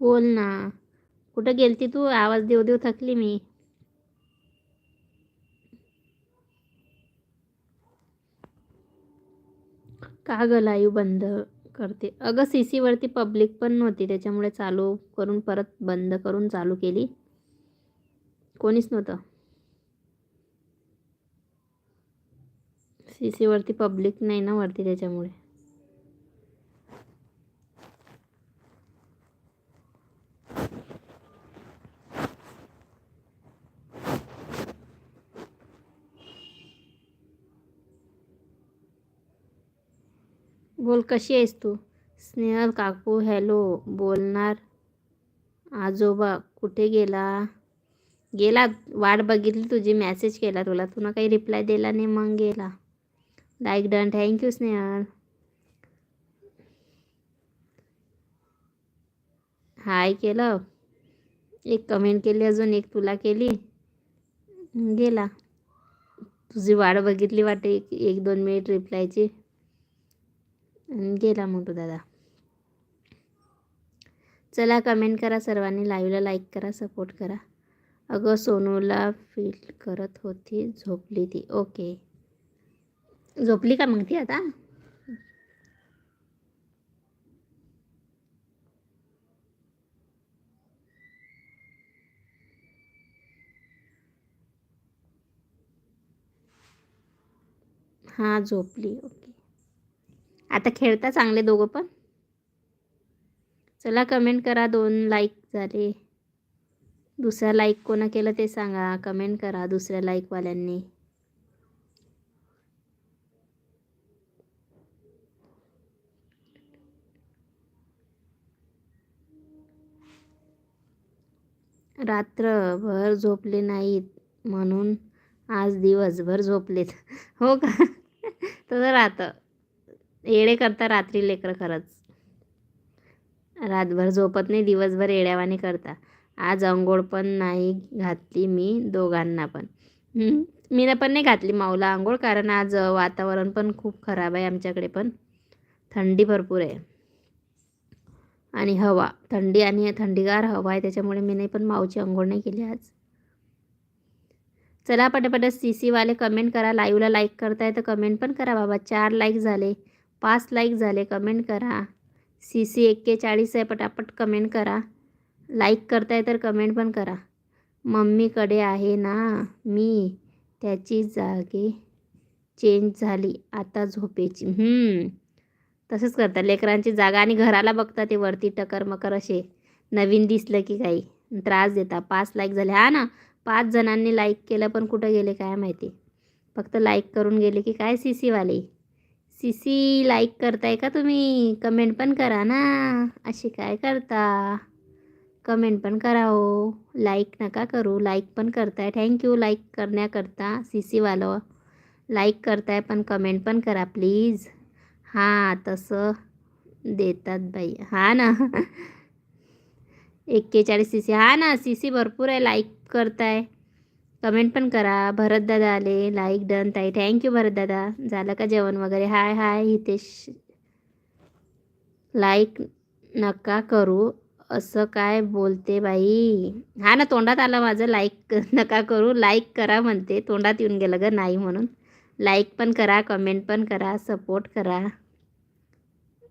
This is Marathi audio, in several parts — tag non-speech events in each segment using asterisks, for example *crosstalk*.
बोल ना. कुठं गेलती तू? आवाज देऊ देऊ थकली मी. का ग लाईव्ह बंद करते? अगं सी सीवरती पब्लिक पण नव्हती त्याच्यामुळे चालू करून परत बंद करून चालू केली. कोणीच नव्हतं. सी सीवरती पब्लिक नाही ना वरती त्याच्यामुळे. बोल, कशी आहेस तू? स्नेहल काकू हॅलो बोलणार. आजोबा, कुठे गेला? गेला, वाट बघितली तुझी मेसेज केला तुला. तुला काही रिप्लाय दिला नाही, मग गेला. Like done thank you Snehal. Hi केलं. एक कमेंट केली अजून, एक तुला केली. गेला. तुझी वाट बघितली वाटते, एक एक, दोन मिनिट रिप्लायची गेला मग दादा. चला कमेंट करा सर्वांनी लाईव्हला लाईक करा सपोर्ट करा. अगं सोनूला फील करत होती झोपली ती. ओके झोपली का मग ती आता? हां झोपली. ओके आता खेळता चांगले दोघं पण? चला कमेंट करा दोन लाईक झाले. दुसरा लाईक कोणा केलं ते सांगा. कमेंट करा दुसऱ्या लाईकवाल्यांनी रात्रभर झोपले नाहीत म्हणून आज दिवसभर झोपलेत. हो का? *laughs* तसं राहतं. येडे करता रात्री लेकरं खरंच. रातभर झोपत नाही दिवसभर येड्यावाने करता. आज अंघोळ पण नाही घातली मी दोघांना पण. मी पण नाही घातली माऊला आंघोळ कारण आज वातावरण पण खूप खराब आहे आमच्याकडे पण. थंडी भरपूर आहे. आणि हवा थंडी आणि थंडीगार हवा आहे त्याच्यामुळे मी नाही पण माऊची आंघोळ नाही केली आज. चला पटापट सी सीवाले कमेंट करा. लाईव्हला लाईक करताय तर कमेंट पण करा बाबा. चार लाईक झाले. पाच लाईक झाले कमेंट करा. सी सी एक्केचाळीस आहे पटापट कमेंट करा. लाईक करताय तर कमेंट पण करा. मम्मीकडे आहे ना मी त्याची जागे चेंज झाली आता झोपेची. तसंच करतात. लेकरांची जागा आणि घराला बघता ते वरती टकर मकर असे. नवीन दिसलं की काही. त्रास देता पाच लाईक झाले. हा ना पाच जणांनी लाईक केलं पण कुठं गेले काय माहिती? फक्त लाईक करून गेले की काय सी सीवाले सी सी लाईक करताय का तुम्ही? कमेंट पण करा ना. अशी काय करता? कमेंट पण करा हो. लाईक नका करू. लाईक पण करताय. थँक्यू लाईक करण्याकरता सी सीवालं लाईक करताय पण कमेंट पण करा प्लीज़. हाँ, तसं देतात बाई. हा ना. *laughs* एक्केचाळीस सी सी हा ना सी सी भरपूर आहे. लाईक करताय. कमेंट पण करा. भरतदादा आले. लाईक डन ताई. थँक्यू भरतदादा झालं का जेवण वगैरे? हाय हाय हितेश. लाईक नका करू. असं काय बोलते बाई? हा ना तोंडात आलं माझं. लाईक *laughs* नका करू. लाईक करा म्हणते. तोंडात येऊन गेलं ग नाही म्हणून. लाईक पण करा कमेंट पण करा सपोर्ट करा.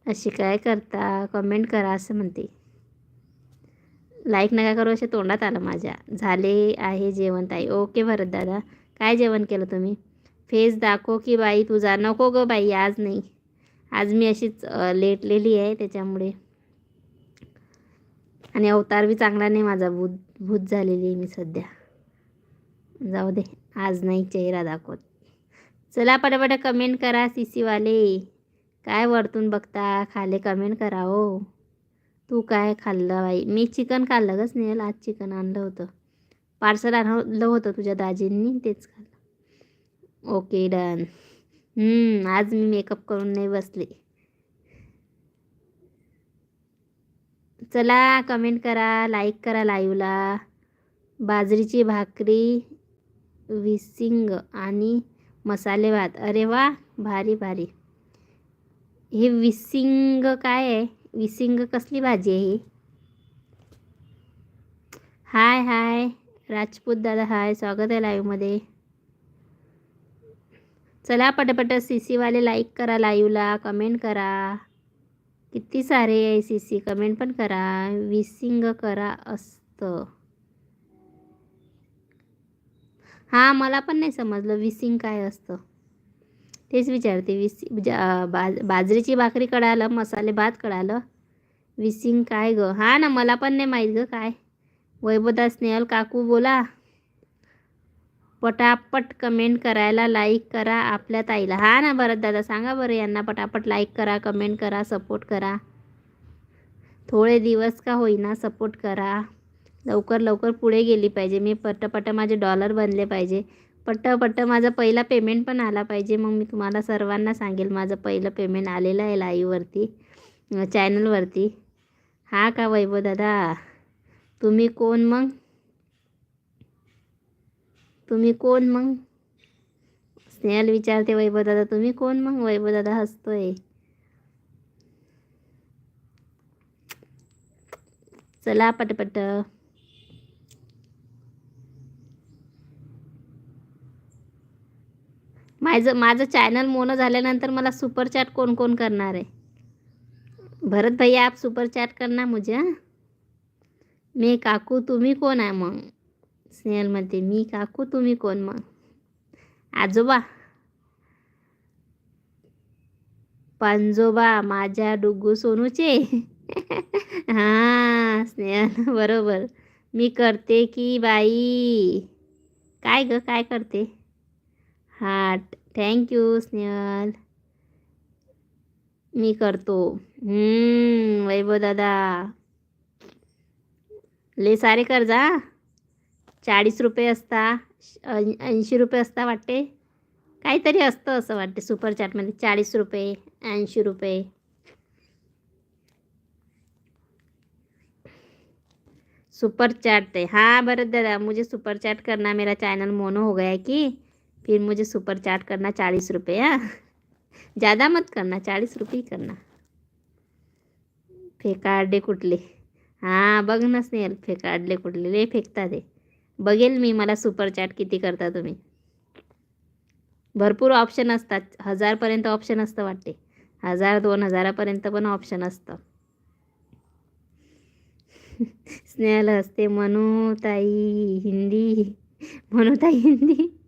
अशी काय करता? कमेंट करा असं म्हणते. लाईक नका करू असे तोंडात आलं माझ्या. झाले आहे जेवण ताई. ओके भरत दादा. काय जेवण केलं तुम्ही? फेस दाखव की बाई तुझा. नको गं बाई आज नाही. आज मी अशीच लेटलेली आहे त्याच्यामुळे. आणि अवतार बी चांगला नाही माझा. भूत भूत झालेली आहे मी सध्या. जाऊ दे. आज नाही चेहरा दाखवत. चला पटापट कमेंट करा सी सीवाले काय वरतून बघता? खाले कमेंट करा हो. तू काय खाल्लं बाई? मी चिकन खाल्लं ग स्नेहल आज चिकन आणलं होतं. पार्सल आणलं होतं तुझ्या दाजींनी तेच खाल्लं. Okay done. आज मी मेकअप करून नाही बसले. चला कमेंट करा लाईक करा लाईवला. बाजरीची भाकरी विसिंग आणि मसाले भात. अरे वा भारी भारी. हे विसिंग काय आहे? विसिंग कसली भाजी आहे ही? हाय हाय. राजपूत दादा हाय. स्वागत आहे लाईव्हमध्ये चला पटापट सी सीवाले लाईक करा लाईव्हला कमेंट करा. किती सारे आहे सी सी कमेंट पण करा. विसिंग करा असतं. हां मला पण नाही समजलं. विसिंग काय असतं? तेच विचारते विसी म्हणजे, बाज बाजरीची भाकरी कळालं मसाले भात कळालं विसिंग काय ग? हा ना मला पण नाही माहीत ग काय. वैभवदा स्नेहल काकू बोला. पटापट कमेंट करायला लाईक करा आपल्या ताईला. हा ना बरं दादा सांगा बरं यांना पटापट लाईक करा कमेंट करा सपोर्ट करा. थोडे दिवस का होईना सपोर्ट करा. लवकर लवकर पुढे गेली पाहिजे. मी पटपट माझे डॉलर बनले पाहिजे. पट्ट माझा पहिला पेमेंट पण आला पाहिजे. मग मी तुम्हाला सर्वांना सांगेल माझं पहिलं पेमेंट आलेलं आहे लाईववरती चॅनलवरती हा का वैभव दादा? तुम्ही कोण मग? तुम्ही कोण मग? स्नेहल विचारते वैभव दादा तुम्ही कोण मग? वैभव दादा हसतोय. चला पटपट. माझं माझं चॅनल मोनं झाल्यानंतर मला सुपर चॅट कोण कोण करणार आहे? भरत भैया आप सुपर चॅट करना मुझे मी काकू तुम्ही कोण आहे मग? स्नेहलमध्ये मी काकू तुम्ही कोण मग? आजोबा? पांजोबा माझ्या डुग्गू सोनूचे? *laughs* हां स्नेहल बरोबर. मी करते की बाई? काय ग काय करते? Heart thank you Snehal. मी करतो. हम्म, वैभव दादा. ले सारे कर जा चाळीस रुपये असता ऐंशी रुपये असता वाटते. काहीतरी असतं असं वाटते सुपर चॅटमध्ये चाळीस रुपये ऐंशी रुपये. सुपर चैट है हाँ भरत दादा मुझे सुपर चैट करना मेरा चैनल मोनो हो गया है कि? फिर मुझे सुपर चैट करना चाळीस रुपये हाँ? ज़्यादा मत करना चाळीस रुपये करना। फेकाडले कुठले? हां बघ ना स्नेहल फेकाडले कुठले? ले फेकता ते. बघेल मी मला सुपर चॅट किती करता तुम्ही. भरपूर ऑप्शन असतात. हजारपर्यंत ऑप्शन असतं वाटते. हजार दोन हजारापर्यंत पण ऑप्शन असतं. *laughs* स्नेहल हसते मनुताई ताई हिंदी. *laughs* म्हणू ताई हिंदी?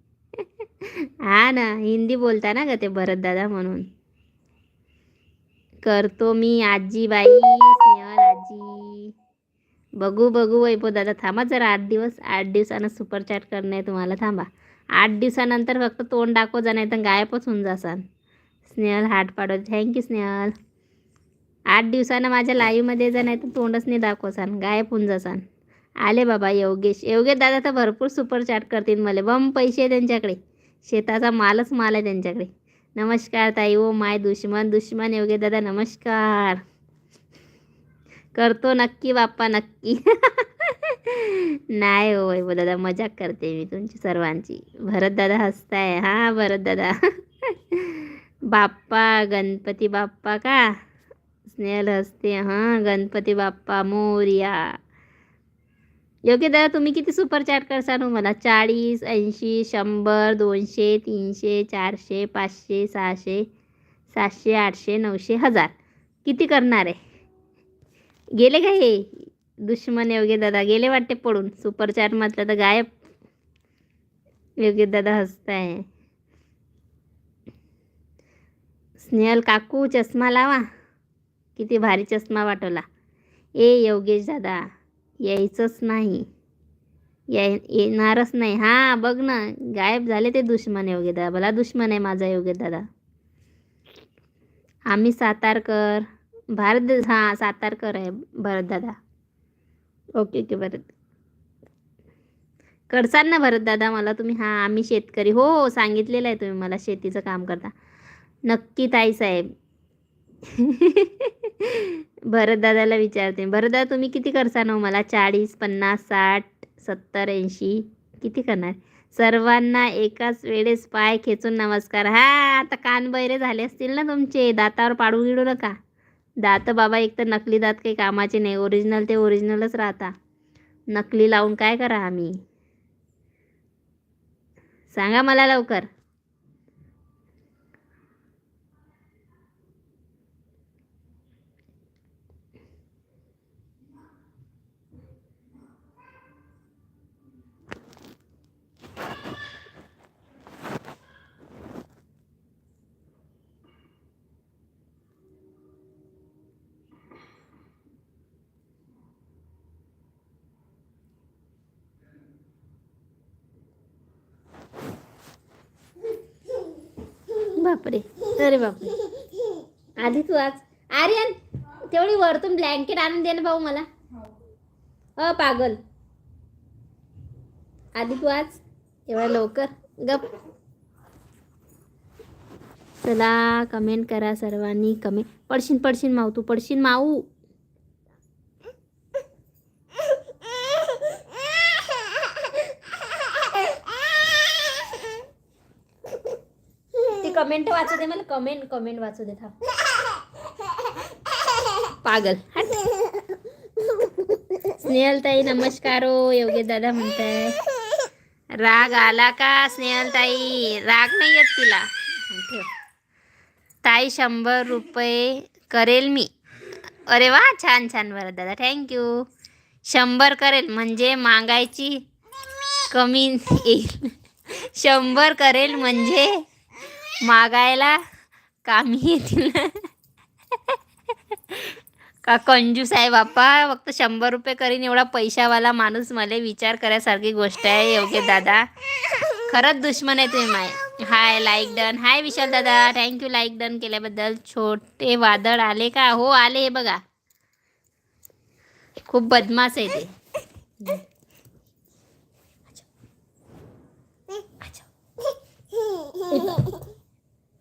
हा ना हिंदी बोलता ना ग ते भरत दादा म्हणून. करतो मी आजी बाई स्नेहल आजी. बघू बघू वैभव दादा थांबा जरा आठ दिवस आठ दिवसानं सुपर चॅट करणं आहे तुम्हाला थांबा. आठ दिवसानंतर फक्त तोंड दाखव जा नाही तर गायबच होऊन जासान. स्नेहल हाट पाडव थँक्यू स्नेहल. आठ दिवसानं माझ्या लाईव्हमध्ये जा नाही तर तोंडच नाही दाखवसान गायब होऊन जासान. आले बाबा योगेश. योगेश दादा तर भरपूर सुपर चॅट करतील मला बम पैसे आहे त्यांच्याकडे. शेताचा मालच माल आहे त्यांच्याकडे. नमस्कार ताई ओ माय दुश्मन दुश्मन योगे दादा नमस्कार. करतो नक्की बाप्पा नक्की. *laughs* नाही हो दादा मजाक करते मी तुमची सर्वांची. भरत दादा हसताय. हां भरत दादा. *laughs* बाप्पा गणपती बाप्पा का? स्नेहल हसते. हां गणपती बाप्पा मोर्या. योग्य दादा तुम्ही किती सुपर चॅट करसान हो मला? चाळीस ऐंशी शंभर दोनशे तीनशे चारशे पाचशे सहाशे सातशे आठशे नऊशे हजार. किती करणार आहे? गेले का हे? दुश्मन योग्य दादा. गेले वाटते पडून. सुपर चॅट म्हटलं तर गायब. योग्य दादा हसताय. स्नेहल काकू चष्मा लावा. किती भारी चष्मा वाटवला. ए योगेश दादा. यायचंच नाही. या येणारच नाही. हां बघ ना. गायब झाले ते दुश्मन योग्य दादा भला दुश्मन आहे माझा योग्य दादा आम्ही सातारकर. भारत हां सातारकर आहे भरत दादा. Okay okay Bharat. करसाल ना भरत दादा मला तुम्ही. हां आम्ही शेतकरी. हो हो सांगितलेलं आहे तुम्ही मला. शेतीचं काम करता. नक्की ताई साहेब. *laughs* भरत दादाला विचारते. भरत दादा तुम्ही किती करसान हो? मला चाळीस पन्नास साठ सत्तर ऐंशी किती करणार? सर्वांना एकाच वेळेस पाय खेचून नमस्कार. हा आता कान बैरे झाले असतील ना तुमचे? दातावर पाडू गिडू नका. दात बाबा एक तर नकली दात काही कामाचे नाही. ओरिजिनल ते ओरिजिनलच राहता. नकली लावून काय करा आम्ही? सांगा मला लवकर. बापरे. अरे बापरे. आधी तू आज आर्यन तेवढी वरतून ब्लँकेट आणून दे ना भाऊ मला. अ पागल. आधी तू आज एवढ्या लवकर. गप. चला कमेंट करा सर्वांनी. कमेंट पडशीन पडशीन माऊ तू. पडशीन माऊ ती कमेंट वाचू दे मला. कमेंट कमेंट वाचू दे था पागल. स्नेहलताई स्नेहल ताई नमस्कार हो योगेश दादा म्हणताय. राग आला का स्नेहल ताई राग नाही येत तिला. ठेव. ताई शंभर रुपये करेल मी. अरे वा छान छान बरं दादा. थँक्यू शंभर करेल म्हणजे मागायची कमी येईल. शंभर करेल म्हणजे मागायला कामी येतील. का कंजूस आहे बाप्पा फक्त शंभर रुपये करीन एवढा पैशावाला माणूस मला विचार करायसारखी गोष्ट आहे योग्य दादा. खरंच दुश्मन आहे तुम्ही माय. हाय लाईक डन हाय विशाल दादा थँक्यू लाईक डन केल्याबद्दल. छोटे वादळ आले का? हो आले हे बघा. खूप बदमाश आहे ते.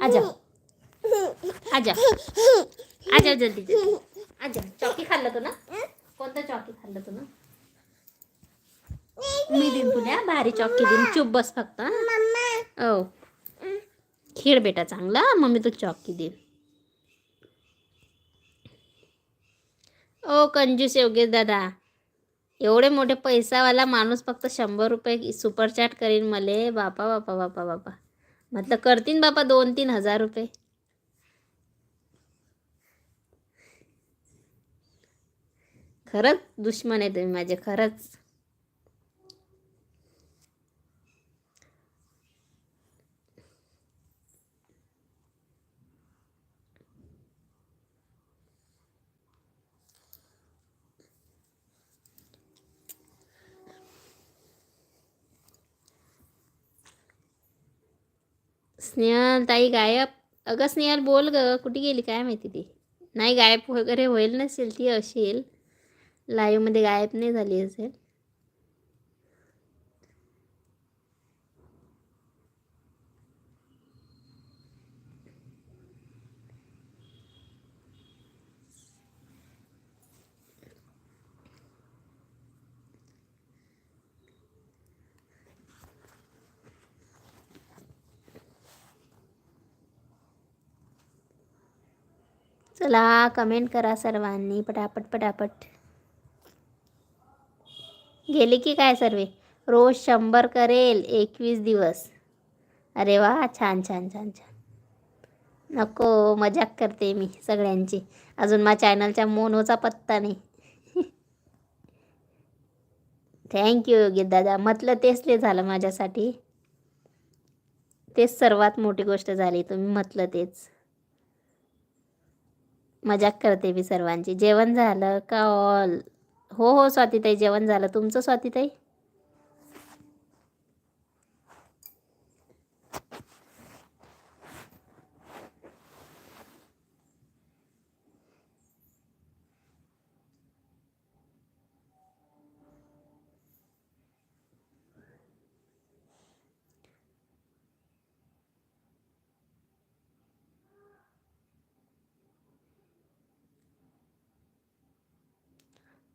आजा. आजा. आजा जल्दी जल्दी. आजा. चॉकी खाल्लं तू ना? कोणतं चॉकी खाल्लं तू ना? मी देईन तुला भारी चॉकी देईन. चुप बस फक्त हो. ओ खेळ बेटा चांगला मम्मी तू चॉकी देईन. ओ कंजूस योगेश दादा. एवढे मोठे पैसावाला माणूस फक्त शंभर रुपये सुपरचॅट करीन मले. बापा बापा बापा बापा. म्हटलं करतीन बापा दोन तीन हजार रुपये। खरंच दुश्मन आहे तुम्ही माझे खरंच. स्नेहल ताई गायब. अगं स्नेहल बोल ग. कुठे गेली? काय माहिती ती? नाही गायब वगैरे होईल नसेल ती असेल. लाईव्हमध्ये गायब नाही झाली असेल. चला कमेंट करा सर्वांनी पटापट पटापट. गेले की काय सर्वे? रोज शंभर करेल एकवीस दिवस. अरे वा छान छान छान छान. नको मजाक करते मी सगळ्यांची. अजून मा चॅनलच्या मोनोचा पत्ता नाही. *laughs* थँक्यू योगित दादा. म्हटलं तेच ते झालं माझ्यासाठी. तेच सर्वात मोठी गोष्ट झाली तुम्ही म्हटलं तेच. मजाक करते मी सर्वांची. जेवण झालं का ऑल हो हो स्वातीताई जेवण झालं. तुमचं स्वातीताई?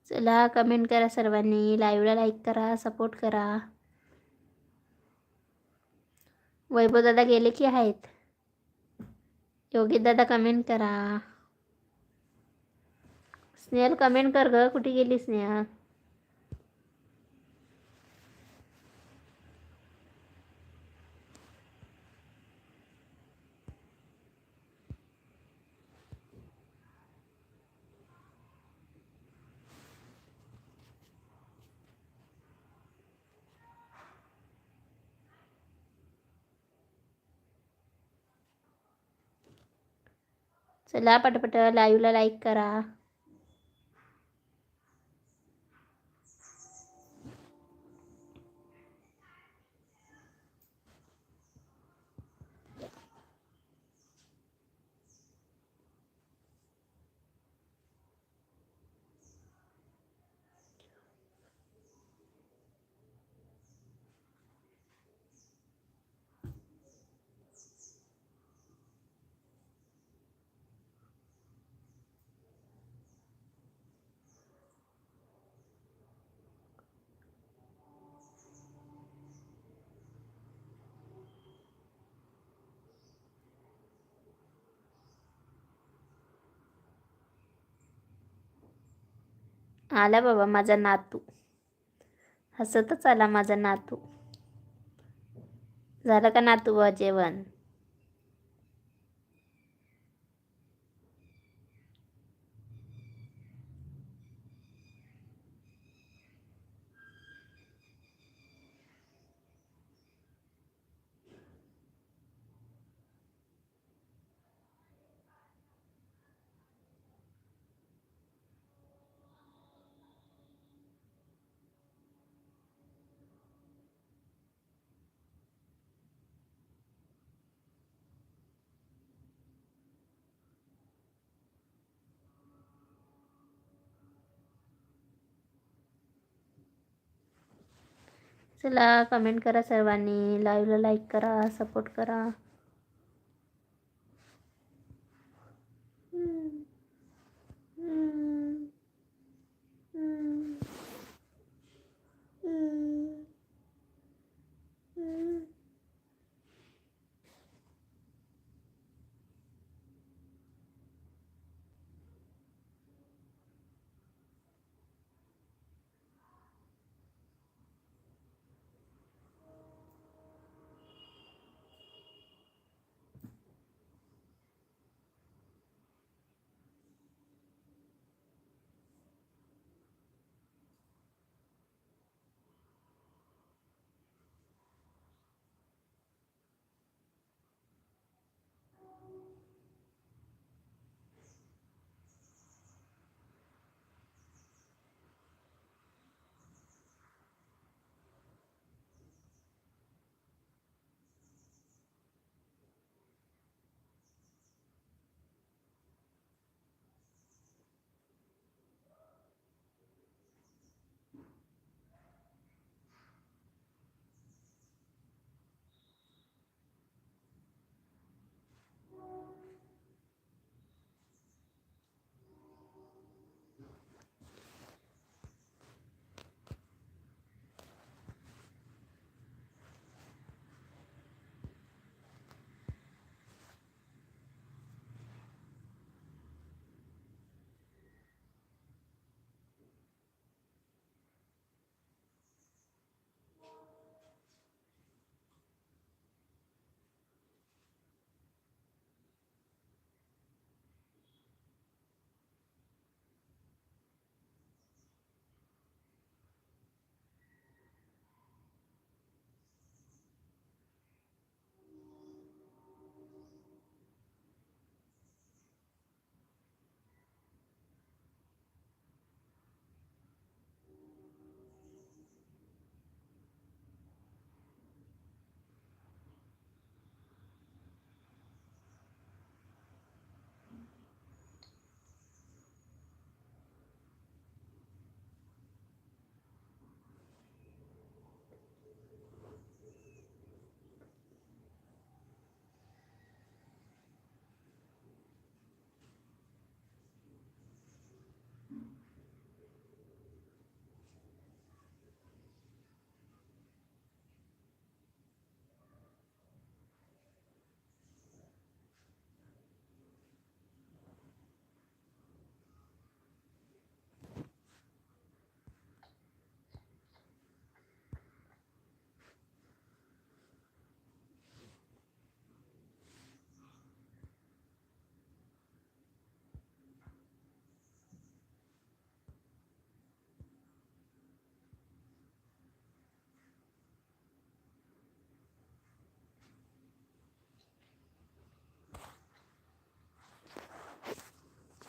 चला कमेंट करा सर्वांनी. लाईव्हला लाईक करा सपोर्ट करा. वैभव दादा गेले की आहेत? योगित दादा कमेंट करा. स्नेहल कमेंट कर ग. कुठे गेली स्नेहल? चला पटपट लाईव्हला लाईक करा. आला बाबा माझा नातू. हसतच आला माझा नातू. झालं का नातू बा जेवण? चला कमेंट करा सर्वांनी. लाईव्हला लाईक करा सपोर्ट करा.